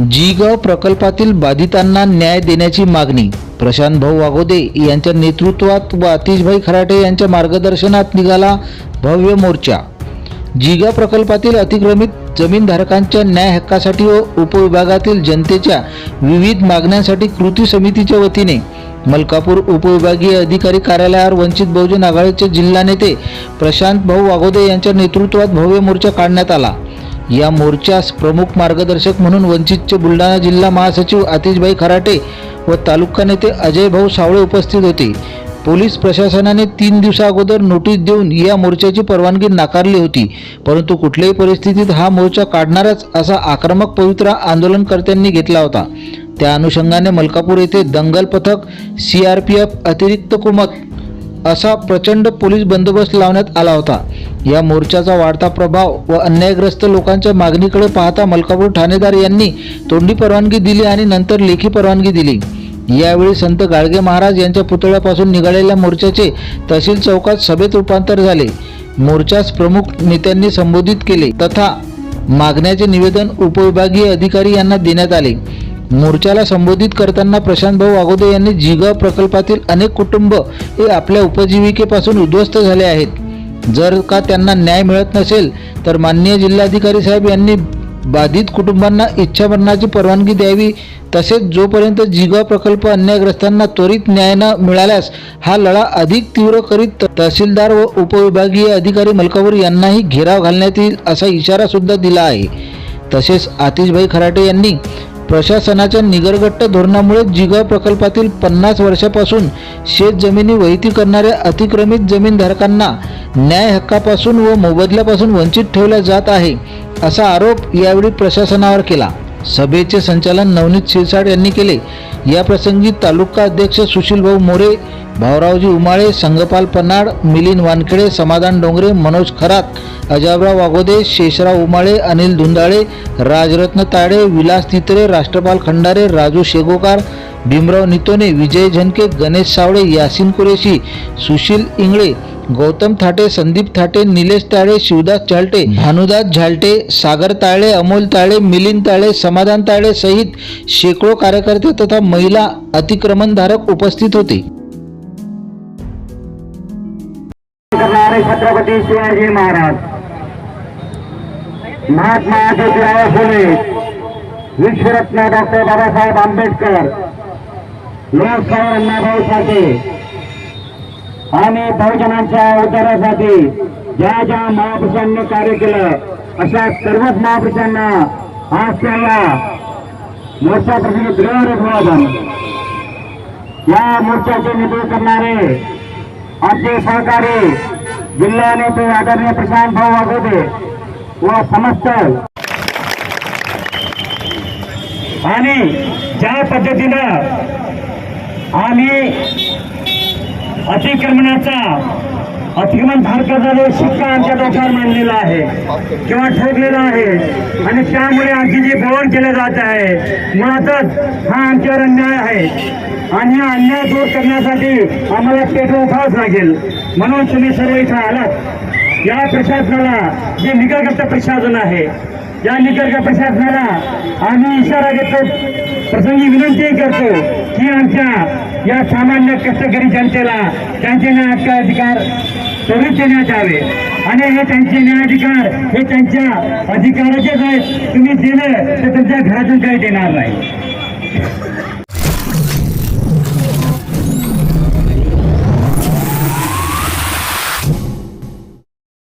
जीगाव प्रकल्पातील बाधितांना न्याय देण्याची मागणी प्रशांत भाऊ वागोदे यांच्या नेतृत्वात व आतिशभाई खराटे यांच्या मार्गदर्शनात निघाला भव्य मोर्चा. जिगा प्रकल्पातील अतिक्रमित जमीनधारकांच्या न्याय हक्कासाठी व उपविभागातील जनतेच्या विविध मागण्यांसाठी कृती समितीच्या वतीने मलकापूर उपविभागीय अधिकारी कार्यालयावर वंचित बहुजन आघाडीचे जिल्हा नेते प्रशांत भाऊ वागोदे यांच्या नेतृत्वात भव्य मोर्चा काढण्यात आला. या मोर्चास प्रमुख मार्गदर्शक म्हणून वंचितचे बुलढाणा जिल्हा महासचिव आतिशभाई खराटे व तालुका नेते अजय भाऊ सावळे उपस्थित होते. पोलीस प्रशासनाने तीन दिवसा अगोदर नोटीस देऊन या मोर्चाची परवानगी नाकारली होती. परंतु कुठल्याही परिस्थितीत हा मोर्चा काढणारच असा आक्रमक पवित्रा आंदोलनकर्त्यांनी घेतला होता. त्या अनुषंगाने मलकापूर येथे दंगल पथक सी आर पी एफ अतिरिक्त कुमक असा प्रचंड पोलीस बंदोबस्त लावण्यात आला होता. या मोर्चाचा वाढता प्रभाव व अन्यायग्रस्त लोकांच्या मागणीकडे पाहता मलकापूर ठाणेदार यांनी तोंडी परवानगी दिली आणि नंतर लेखी परवानगी दिली. यावेळी संत गाडगे महाराज यांच्या पुतळ्यापासून निघालेल्या मोर्चाचे तहसील चौकात सभेत रूपांतर झाले. मोर्चास प्रमुख नेत्यांनी संबोधित केले तथा मागण्याचे निवेदन उपविभागीय अधिकारी यांना देण्यात आले. मोर्चाला संबोधित करताना प्रशांत भाऊ वागोदे यांनी जिगाव प्रकल्पातील अनेक कुटुंब हे आपल्या उपजीविकेपासून उद्ध्वस्त झाले आहेत. जर का त्यांना न्याय मिळत नसेल तर माननीय जिल्हाधिकारी साहेब यांनी बाधित कुटुंबांना इच्छामरणाची परवानगी द्यावी. तसेच जोपर्यंत जिगा प्रकल्प अन्यायग्रस्तांना त्वरित न्याय न मिळाल्यास हा लढा अधिक तीव्र करीत तहसीलदार व उपविभागीय अधिकारी मलकापूर यांनाही घेराव घालण्यात येईल असा इशारा सुद्धा दिला आहे. तसेच आतिशभाई खराटे यांनी प्रशासनाच्या निगरगट्ट धोरणामुळे जिगाव प्रकल्पातील पन्नास वर्षापासून शेत जमिनी वहिती करणाऱ्या अतिक्रमित जमीनधारकांना न्याय हक्कापासून व मोबदल्यापासून वंचित ठेवल्या जात आहे असा आरोप यावेळी प्रशासनावर केला. सभेचे संचालन नवनीत शिरसाट यांनी केले. या प्रसंगी तालुका अध्यक्ष सुशीलभाऊ मोरे भाऊरावजी उमाळे संगपाल पन्नाड मिलिंद वानखेडे समाधान डोंगरे मनोज खरात अजाबराव वागोदे शेषराव उमाळे अनिल धुंदाळे राजरत्न ताडे विलास नितरे राष्ट्रपाल खंडारे राजू शेगोकार भीमराव नितोने विजय झनके गणेश सावळे यासिन कुरेशी सुशील इंगळे गौतम थाटे संदीप थाटे निलेश ताळे शिवदास झालटे भानुदास झालटे सागर ताळे अमोल ताळे मिलिंद ताळे समाधान ताळे सहित शेकडो कार्यकर्ते तथा महिला अतिक्रमणधारक उपस्थित होते. छत्रपती शिवाजी महाराज महात्मा ज्योतिराव फुले विश्वरत्न डॉक्टर बाबासाहेब आंबेडकर लोकशाहीर अण्णाभाऊ साठे आणि बहुजनांच्या उद्धारासाठी ज्या ज्या महापुरुषांनी कार्य केलं अशा सर्वच महापुरुषांना आज त्याला मोर्चा प्रसंगी दृढ या मोर्चाचे नेतृत्व करणारे आमचे सहकारी जिल्हा नेते आदरणीय प्रशांत भाऊ वाघोदे व समस्त आणि ज्या पद्धतीनं आम्ही अतिक्रमणाचा अतिक्रमण धारकाचा जो शिक्का आमच्या डोक्यावर मांडलेला आहे. किंवा ठोकलेला आहे. आणि त्यामुळे आमची जी भवन केलं जात आहे मुळातच हा आमच्यावर अन्याय आहे. आणि हा अन्याय दूर करण्यासाठी आम्हाला पेट्रोल उठावच लागेल. म्हणून तुम्ही सर्व इथं आलात. या प्रशासनाला जे निगरगत प्रशासन आहे या निगरग प्रशासनाला आम्ही इशारा घेतो प्रसंगी विनंती करतो. आमच्या या सामान्य कष्टकरी जनतेला त्यांचे न्याय अधिकार त्वरित देण्यात यावे. आणि हे त्यांचे न्यायाधिकार हे त्यांच्या अधिकाराचेच आहेत. तुम्ही दिले तर तुमच्या घरातून काही देणार नाही.